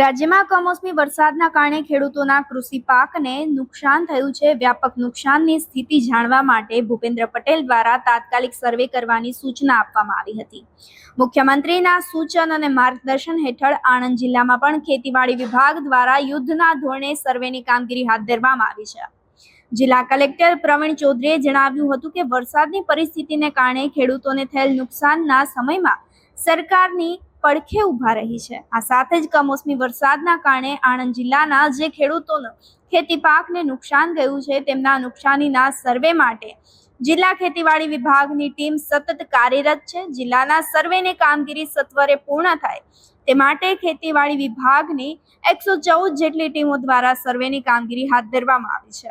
રાજ્યમાં કમોસમી વરસાદના કારણે ખેડૂતોના કૃષિ પાકને નુકસાન થયું છે. વ્યાપક નુકસાનની સ્થિતિ જાણવા માટે ભૂપેન્દ્ર પટેલ દ્વારા તાત્કાલિક સર્વે કરવાની સૂચના આપવામાં આવી હતી. મુખ્યમંત્રીના સૂચન અને માર્ગદર્શન હેઠળ આણંદ જિલ્લામાં પણ ખેતીવાડી વિભાગ દ્વારા યુદ્ધના ધોરણે સર્વેની કામગીરી હાથ ધરવામાં આવી છે. જિલ્લા કલેક્ટર પ્રવીણ ચૌધરીએ જણાવ્યું હતું કે વરસાદની પરિસ્થિતિને કારણે ખેડૂતોને થયેલ નુકસાનના સમયમાં સરકારની પડખે ઊભા રહી છે. આ સાથે જ કમોસમી વરસાદના કારણે આણંદ જિલ્લાના જે ખેડૂતોનો ખેતી પાકને નુકસાન ગયું છે તેમના નુકસાનીના સર્વે માટે જિલ્લા ખેતીવાડી વિભાગની ટીમ સતત કાર્યરત છે. જિલ્લાના સર્વેની કામગીરી સત્વરે પૂર્ણ થાય તે માટે ખેતીવાડી વિભાગની એકસો ચૌદ જેટલી ટીમો દ્વારા સર્વેની કામગીરી હાથ ધરવામાં આવી છે.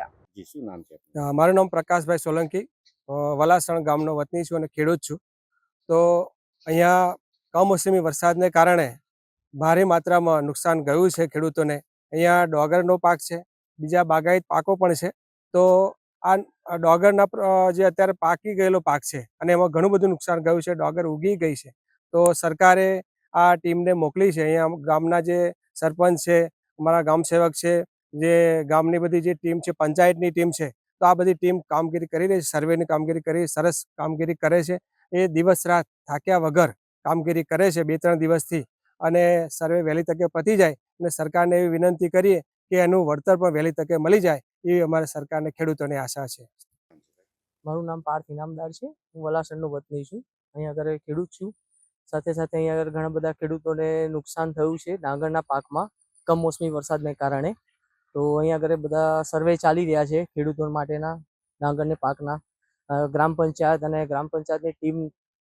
શું નામ છે મારું નામ પ્રકાશભાઈ સોલંકી. વલાસણ ગામનો વતની છું અને ખેડૂત છું. તો અહીંયા કમોસમી વરસાદને કારણે ભારે માત્રામાં નુકસાન ગયું છે ખેડૂતોને. અહીંયા ડોગરનો પાક છે, બીજા બાગાયત પાકો પણ છે. તો આ ડોગરના જે અત્યારે પાકી ગયેલો પાક છે, અને એમાં ઘણું બધું નુકસાન ગયું છે, ડોગર ઉગી ગઈ છે. તો સરકારે આ ટીમને મોકલી છે. અહીંયા ગામના જે સરપંચ છે, અમારા ગામ સેવક છે, જે ગામની બધી જે ટીમ છે, પંચાયતની ટીમ છે, તો આ બધી ટીમ કામગીરી કરી રહી છે, સર્વેની કામગીરી કરી સરસ કામગીરી કરે છે. એ દિવસ રાત થાક્યા વગર કામગીરી કરે છે બે ત્રણ દિવસથી અને સર્વે વહેલી તકે પતી જાય અને સરકારને એવી વિનંતી કરીએ કે એનું વળતર પણ વહેલી તકે મળી જાય એવી અમારે સરકારને ખેડૂતોને આશા છે. મારું નામ પાર્થ ઇનામદાર છે. હું વલાસણનો વતની છું. અહીંયા આગળ ખેડૂત છું. સાથે સાથે અહીંયા આગળ ઘણા બધા ખેડૂતોને નુકસાન થયું છે ડાંગરના પાકમાં. કમોસમી વરસાદને કારણે. તો અહીંયા આગળ બધા સર્વે ચાલી રહ્યા છે ખેડૂતો માટેના, ડાંગરને પાકના. ગ્રામ પંચાયત અને ગ્રામ પંચાયતની ટીમ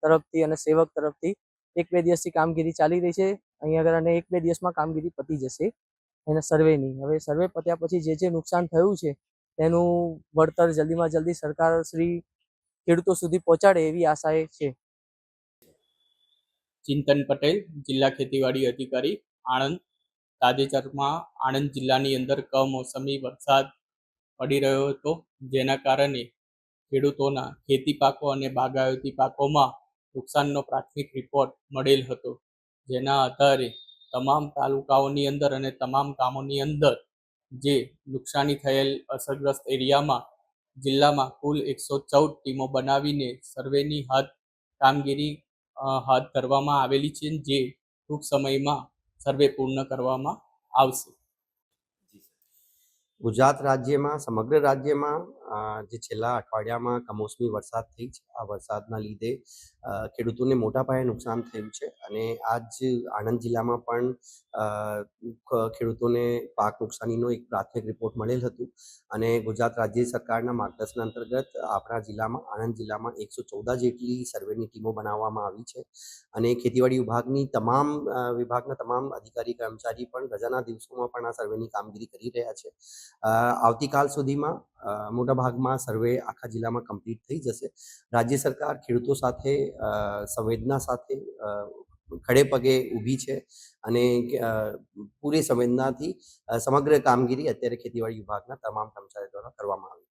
તરફથી અને સેવક તરફથી એક બે દિવસથી કામગીરી ચાલી રહી છે. અહીંયા આગળ અને એક બે દિવસમાં કામગીરી પતી જશે. એના સર્વેની હવે સર્વે પત્યા પછી જે જે નુકસાન થયું છે, તેનું વળતર જલ્દીમાં જલ્દી સરકાર શ્રી ખેડૂતો સુધી પહોંચાડે એવી આશાએ છે. ચિંતન પટેલ, જિલ્લા ખેતીવાડી અધિકારી, આણંદ. તાજેતરમાં આણંદ જિલ્લાની અંદર કમોસમી વરસાદ પડી રહ્યો હતો, જેના કારણે ખેડૂતોના ખેતી પાકો અને બાગાયતી પાકોમાં નુકસાનનો પ્રાથમિક રિપોર્ટ મળેલ હતો. જેના આધારે તમામ તાલુકાઓની અંદર અને તમામ ગામોની અંદર જે નુકસાની થયેલ અસરગ્રસ્ત એરિયામાં, જિલ્લામાં કુલ એકસો ચૌદ ટીમો બનાવીને સર્વેની હાથ, કામગીરી હાથ ધરવામાં આવેલી છે, જે ટૂંક સમયમાં સર્વે પૂર્ણ કરવામાં આવશે. ગુજરાત રાજ્યમાં, સમગ્ર રાજ્યમાં જે છેલ્લા અઠવાડિયામાં કમોસમી વરસાદ થઈ છે. આ વરસાદના લીધે ખેડૂતોને મોટા પાયે નુકસાન થયું છે અને આજ આણંદ જિલ્લામાં પણ ખેડૂતોને પાક નુકસાનીનો એક પ્રાથમિક રિપોર્ટ મળેલ હતું અને ગુજરાત રાજ્ય સરકારના માર્ગદર્શન અંતર્ગત આપણા જિલ્લામાં, આણંદ જિલ્લામાં એકસો ચૌદ જેટલી સર્વેની ટીમો બનાવવામાં આવી છે અને ખેતીવાડી વિભાગની તમામ વિભાગના તમામ અધિકારી, કર્મચારી પણ રજાના દિવસોમાં પણ આ સર્વેની કામગીરી કરી રહ્યા છે. આવતીકાલ સુધીમાં અ, મોટાભાગમાં સર્વે આખા જિલ્લામાં કમ્પ્લીટ થઈ જશે. રાજ્ય સરકાર ખેડૂતો સાથે સંવેદના સાથે ખડે પગે ઊભી છે અને પૂરી સંવેદનાથી સમગ્ર કામગીરી અત્યારે ખેતીવાડી વિભાગના તમામ કર્મચારીઓ દ્વારા કરવામાં આવી